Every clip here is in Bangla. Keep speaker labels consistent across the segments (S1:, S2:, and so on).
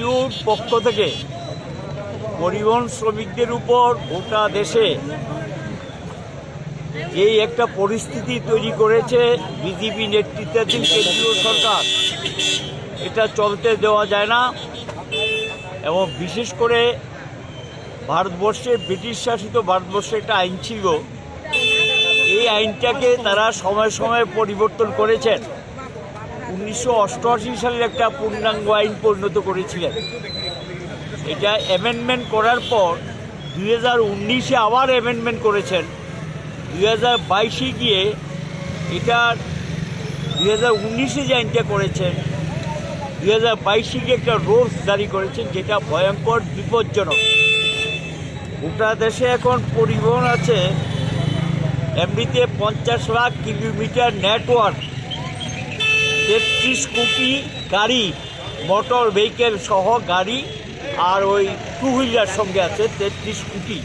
S1: বিটিউর পক্ষ থেকে পরিবহন শ্রমিকদের উপর গোটা দেশে এই একটা পরিস্থিতি তৈরি করেছে বিজেপি নেতৃত্বাধীন কেন্দ্রীয় সরকার, এটা চলতে দেওয়া যায় না। এবং বিশেষ করে ভারতবর্ষে, ব্রিটিশ শাসিত ভারতবর্ষে একটা আইন ছিল। এই আইনটাকে তারা সময় সময় পরিবর্তন করেছেন। উনিশশো অষ্টআশি সালের একটা পূর্ণাঙ্গ আইন পরিণত করেছিলেন। এটা অ্যামেন্ডমেন্ট করার পর দুই হাজার উনিশে আবার অ্যামেন্ডমেন্ট করেছেন। দুই হাজার বাইশে গিয়ে এটা দুই হাজার উনিশে যে আইনটা করেছেন, দুই হাজার বাইশে গিয়ে একটা রোলস জারি করেছেন যেটা ভয়ঙ্কর, বিপজ্জনক। গোটা দেশে এখন পরিবহন আছে, এমনিতে পঞ্চাশ লাখ কিলোমিটার নেটওয়ার্ক তেত্রিশ কোটি গাড়ি মোটর ভেহিকেল সহ গাড়ি আর ওই টু হুইলার সঙ্গে আছে তেত্রিশ কোটি।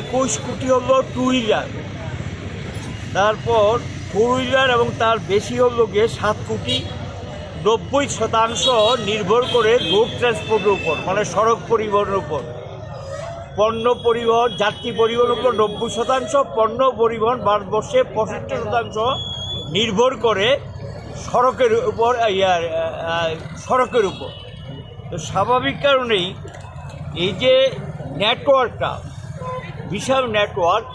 S1: একুশ কোটি হলো টু হুইলার তারপর ফোর হুইলার এবং তার বেশি হলো গিয়ে সাত কোটি। নব্বই শতাংশ নির্ভর করে রোড ট্রান্সপোর্টের উপর মানে সড়ক পরিবহনের উপর। পণ্য পরিবহন, যাত্রী পরিবহনের উপর নব্বই শতাংশ, পণ্য পরিবহন ভারতবর্ষে পঁয়ষট্টি শতাংশ নির্ভর করে সড়কের উপর ইয়ার সড়কের উপর। তো স্বাভাবিক কারণেই এই যে নেটওয়ার্কটা, বিশাল নেটওয়ার্ক,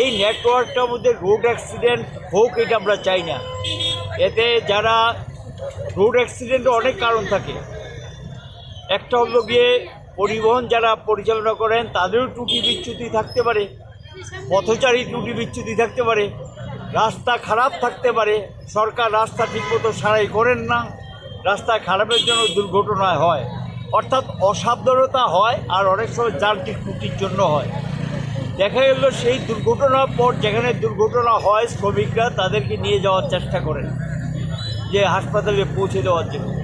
S1: এই নেটওয়ার্কটার মধ্যে রোড অ্যাক্সিডেন্ট হোক, এটা আমরা চাই না। এতে যারা রোড অ্যাক্সিডেন্টের অনেক কারণ থাকে। একটা হলো গিয়ে পরিবহন যারা পরিচালনা করেন, তাদেরও ত্রুটি বিচ্যুতি থাকতে পারে পথচারী ত্রুটি বিচ্যুতি থাকতে পারে। রাস্তা খারাপ থাকতে পারে, সরকার রাস্তা ঠিকমতো সারাই করেন না, রাস্তা খারাপের জন্য দুর্ঘটনা হয়। অর্থাৎ অসাবধানতা হয় আর অনেক সময় যান্ত্রিক ত্রুটির জন্য হয়। দেখা গেল সেই দুর্ঘটনার পর যেখানে দুর্ঘটনা হয়, শ্রমিকরা তাদেরকে নিয়ে যাওয়ার চেষ্টা করেন, যে হাসপাতালে পৌঁছে দেওয়ার জন্য।